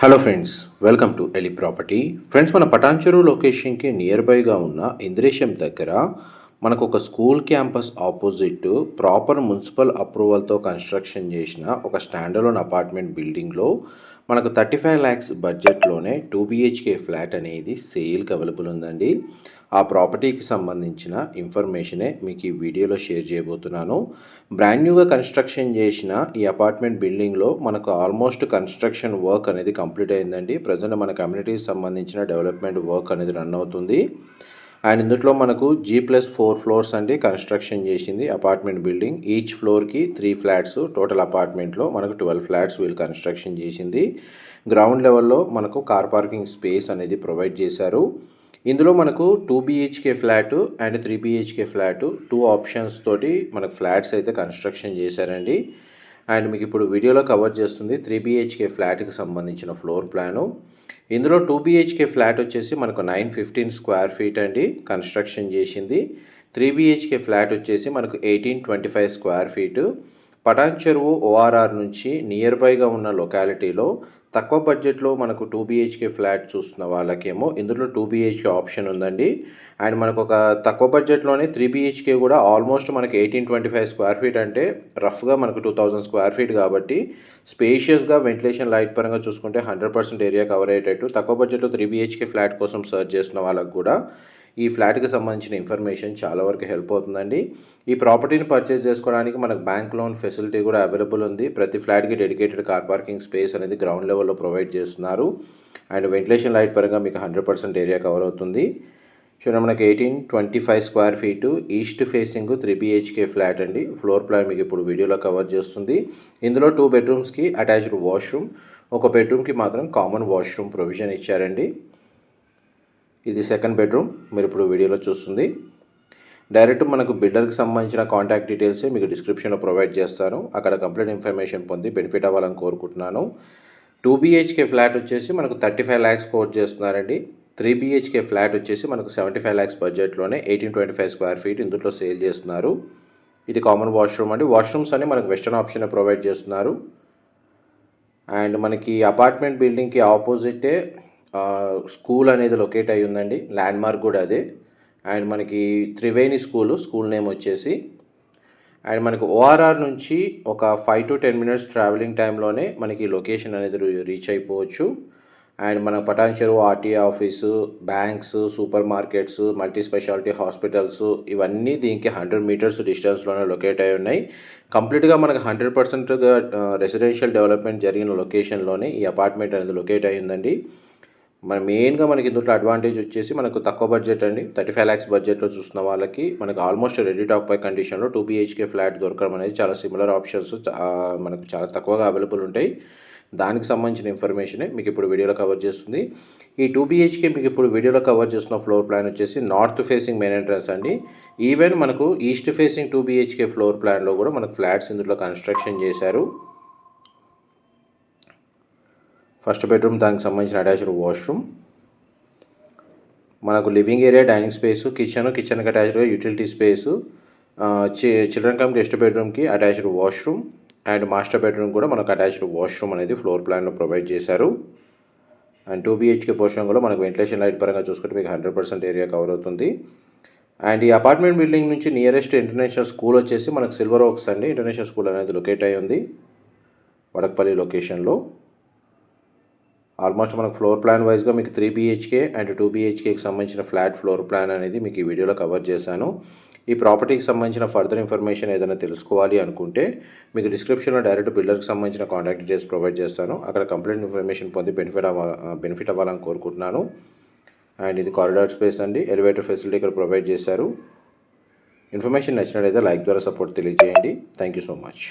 Hello friends welcome to Eli property friends మన పటాన్చెరు లొకేషన్కి near బైగా ఉన్న ఇంద్రేశం దగ్గర మనకు ఒక school campus opposite proper municipal అప్రూవల్తో construction చేసిన ఒక స్టాండర్లోన్ అపార్ట్మెంట్ బిల్డింగ్లో మనకు థర్టీ ఫైవ్ ల్యాక్స్ బడ్జెట్లోనే టూ బిహెచ్కే ఫ్లాట్ అనేది సేల్కి అవైలబుల్ ఉందండి. ఆ ప్రాపర్టీకి సంబంధించిన ఇన్ఫర్మేషనే మీకు ఈ వీడియోలో షేర్ చేయబోతున్నాను. బ్రాండ్ న్యూగా కన్స్ట్రక్షన్ చేసిన ఈ అపార్ట్మెంట్ బిల్డింగ్లో మనకు ఆల్మోస్ట్ కన్స్ట్రక్షన్ వర్క్ అనేది కంప్లీట్ అయిందండి. ప్రజెంట్ మన కమ్యూనిటీకి సంబంధించిన డెవలప్మెంట్ వర్క్ అనేది రన్ అవుతుంది. అండ్ ఇందులో మనకు జీ ప్లస్ ఫోర్ ఫ్లోర్స్ అండి కన్స్ట్రక్షన్ చేసింది అపార్ట్మెంట్ బిల్డింగ్ ఈచ్ ఫ్లోర్కి త్రీ ఫ్లాట్స్ టోటల్ అపార్ట్మెంట్లో మనకు ట్వెల్వ్ ఫ్లాట్స్ వీళ్ళు కన్స్ట్రక్షన్ చేసింది. గ్రౌండ్ లెవెల్లో మనకు కార్ పార్కింగ్ స్పేస్ అనేది ప్రొవైడ్ చేశారు. ఇందులో మనకు two BHK flat and three BHK flat two options తోటి మనకు ఫ్లాట్స్ అయితే కన్స్ట్రక్షన్ చేశారండి. అండ్ మీకు ఇప్పుడు వీడియోలో కవర్ చేస్తుంది త్రీ బీహెచ్కే ఫ్లాట్కి సంబంధించిన ఫ్లోర్ ప్లాను ఇందులో టూ బీహెచ్కే ఫ్లాట్ వచ్చేసి మనకు నైన్ ఫిఫ్టీన్ స్క్వేర్ ఫీట్ అండి కన్స్ట్రక్షన్ చేసింది. త్రీ బీహెచ్కే ఫ్లాట్ వచ్చేసి మనకు eighteen twenty five square feet Patancheru ORR నుంచి నియర్ బైగా ఉన్న లొకాలిటీలో తక్కువ బడ్జెట్లో మనకు టూ బీహెచ్కే ఫ్లాట్ చూస్తున్న వాళ్ళకేమో ఇందులో టూ బీహెచ్కే ఆప్షన్ ఉందండి. అండ్ మనకు ఒక తక్కువ బడ్జెట్లోనే త్రీ బీహెచ్కే కూడా ఆల్మోస్ట్ మనకి eighteen twenty five square feet అంటే రఫ్గా మనకు టూ థౌజండ్ స్క్వేర్ ఫీట్ కాబట్టి స్పేషియస్గా వెంటిలేషన్ లైట్ పరంగా చూసుకుంటే హండ్రెడ్ పర్సెంట్ ఏరియా కవర్ అయ్యేటట్టు తక్కువ బడ్జెట్లో త్రీ బీహెచ్కే ఫ్లాట్ కోసం సర్చ్ చేసిన వాళ్ళకు కూడా ఈ ఫ్లాట్కి సంబంధించిన ఇన్ఫర్మేషన్ చాలా వరకు హెల్ప్ అవుతుందండి. ఈ ప్రాపర్టీని పర్చేస్ చేసుకోవడానికి మనకు బ్యాంక్ లోన్ ఫెసిలిటీ కూడా అవైలబుల్ ఉంది. ప్రతి ఫ్లాట్కి డెడికేటెడ్ కార్ పార్కింగ్ స్పేస్ అనేది గ్రౌండ్ లెవెల్లో ప్రొవైడ్ చేస్తున్నారు. అండ్ వెంటిలేషన్ లైట్ పరంగా మీకు హండ్రెడ్ పర్సెంట్ ఏరియా కవర్ అవుతుంది. చూడండి మనకి eighteen twenty five square feet east facing three BHK flat అండి. ఫ్లోర్ ప్లాన్ మీకు ఇప్పుడు వీడియోలో కవర్ చేస్తుంది. ఇందులో టూ బెడ్రూమ్స్కి అటాచ్డ్ వాష్రూమ్ ఒక బెడ్రూమ్కి మాత్రం కామన్ వాష్రూమ్ ప్రొవిజన్ ఇచ్చారండి. ఇది సెకండ్ బెడ్రూమ్ మీరు ఇప్పుడు వీడియోలో చూస్తుంది. డైరెక్ట్ మనకు బిల్డర్కి సంబంధించిన కాంటాక్ట్ డీటెయిల్స్ మీకు డిస్క్రిప్షన్లో ప్రొవైడ్ చేస్తాను అక్కడ కంప్లీట్ ఇన్ఫర్మేషన్ పొంది బెనిఫిట్ అవ్వాలని కోరుకుంటున్నాను. టూ బీహెచ్కే ఫ్లాట్ వచ్చేసి మనకు థర్టీ ఫైవ్ ల్యాక్స్ కోట్ చేస్తున్నారండి త్రీ బీహెచ్కే ఫ్లాట్ వచ్చేసి మనకు సెవెంటీ ఫైవ్ ల్యాక్స్ బడ్జెట్లోనే eighteen twenty five square feet ఇందులో సేల్ చేస్తున్నారు. ఇది కామన్ వాష్రూమ్ అండి. వాష్రూమ్స్ అన్ని మనకు వెస్టర్న్ ఆప్షన్ ప్రొవైడ్ చేస్తున్నారు. అండ్ మనకి అపార్ట్మెంట్ బిల్డింగ్కి ఆపోజిటే స్కూల్ అనేది లొకేట్ అయి ఉందండి. ల్యాండ్ మార్క్ కూడా అదే. అండ్ మనకి త్రివేణి స్కూల్ స్కూల్ నేమ్ వచ్చేసి. అండ్ మనకు ఓఆర్ఆర్ నుంచి ఒక five to ten minutes travelling టైంలోనే మనకి లొకేషన్ అనేది రీచ్ అయిపోవచ్చు. అండ్ మన Patancheru RTA office banks super markets multi specialty hospitals ఇవన్నీ దీనికి హండ్రెడ్ మీటర్స్ డిస్టెన్స్లోనే లొకేట్ అయి ఉన్నాయి. కంప్లీట్గా మనకు హండ్రెడ్ పర్సెంట్గా రెసిడెన్షియల్ డెవలప్మెంట్ జరిగిన లొకేషన్లోనే ఈ అపార్ట్మెంట్ అనేది లొకేట్ అయ్యిందండి ఉందండి. మన మెయిన్గా మనకి ఇందులో అడ్వాంటేజ్ వచ్చేసి మనకు తక్కువ బడ్జెట్ అండి. థర్టీ ఫైవ్ ల్యాక్స్ బడ్జెట్లో చూసిన వాళ్ళకి మనకు ఆల్మోస్ట్ రెడీ టాక్ పై కండిషన్లో టూ బీహెచ్కే ఫ్లాట్ దొరకడం అనేది చాలా సిమిలర్ ఆప్షన్స్ మనకు చాలా తక్కువగా అవైలబుల్ ఉంటాయి. దానికి సంబంధించిన ఇన్ఫర్మేషనే మీకు ఇప్పుడు వీడియోలో కవర్ చేస్తుంది. ఈ టూ బీహెచ్కే మీకు ఇప్పుడు వీడియోలో కవర్ చేస్తున్న ఫ్లోర్ ప్లాన్ వచ్చేసి నార్త్ ఫేసింగ్ మెయిన్ ఎంట్రన్స్ అండి. ఈవెన్ మనకు east facing two BHK floor ప్లాన్లో కూడా మనకు ఫ్లాట్స్ ఇందులో కన్స్ట్రక్షన్ చేశారు. ఫస్ట్ బెడ్రూమ్ దానికి సంబంధించిన అటాచ్డ్ వాష్రూమ్. మనకు living area dining space kitchen కిచెన్కి అటాచ్డ్గా utility space children cum guest బెడ్రూమ్కి attached washroom and master bedroom కూడా మనకు అటాచ్డ్ వాష్రూమ్ అనేది ఫ్లోర్ ప్లాన్లో ప్రొవైడ్ చేశారు. అండ్ టూ బీహెచ్కే పోర్షన్ కూడా మనకు వెంటిలేషన్ లైట్ పరంగా చూసుకుంటే మీకు హండ్రెడ్ పర్సెంట్ ఏరియా కవర్ అవుతుంది. అండ్ ఈ అపార్ట్మెంట్ బిల్డింగ్ నుంచి నియరెస్ట్ ఇంటర్నేషనల్ స్కూల్ వచ్చేసి మనకు సిల్వర్ ఓక్స్ అండి. ఇంటర్నేషనల్ స్కూల్ అనేది లొకేట్ అయి ఉంది వడకపల్లి లొకేషన్లో. ఆల్మోస్ట్ మనకు ఫ్లోర్ ప్లాన్ వైజ్గా మీకు త్రీ బీహెచ్కే అండ్ టూ బీహెచ్కేకి సంబంధించిన ఫ్లాట్ ఫ్లోర్ ప్లాన్ అనేది మీకు ఈ వీడియోలో కవర్ చేశాను. ఈ ప్రాపర్టీకి సంబంధించిన ఫర్దర్ ఇన్ఫర్మేషన్ ఏదైనా తెలుసుకోవాలి అనుకుంటే మీకు డిస్క్రిప్షన్లో డైరెక్ట్ బిల్డర్కి సంబంధించిన కాంటాక్ట్ డీటెయిల్స్ ప్రొవైడ్ చేస్తాను. అక్కడ కంప్లీట్ ఇన్ఫర్మేషన్ పొంది బెనిఫిట్ అవ్వ బెనిఫిట్ అవ్వాలని కోరుకుంటున్నాను. అండ్ ఇది కారిడార్ స్పేస్ అండి. ఎలివేటర్ ఫెసిలిటీ ఇక్కడ ప్రొవైడ్ చేశారు. ఇన్ఫర్మేషన్ నచ్చినట్లయితే లైక్ ద్వారా సపోర్ట్ తెలియజేయండి. Thank you so much.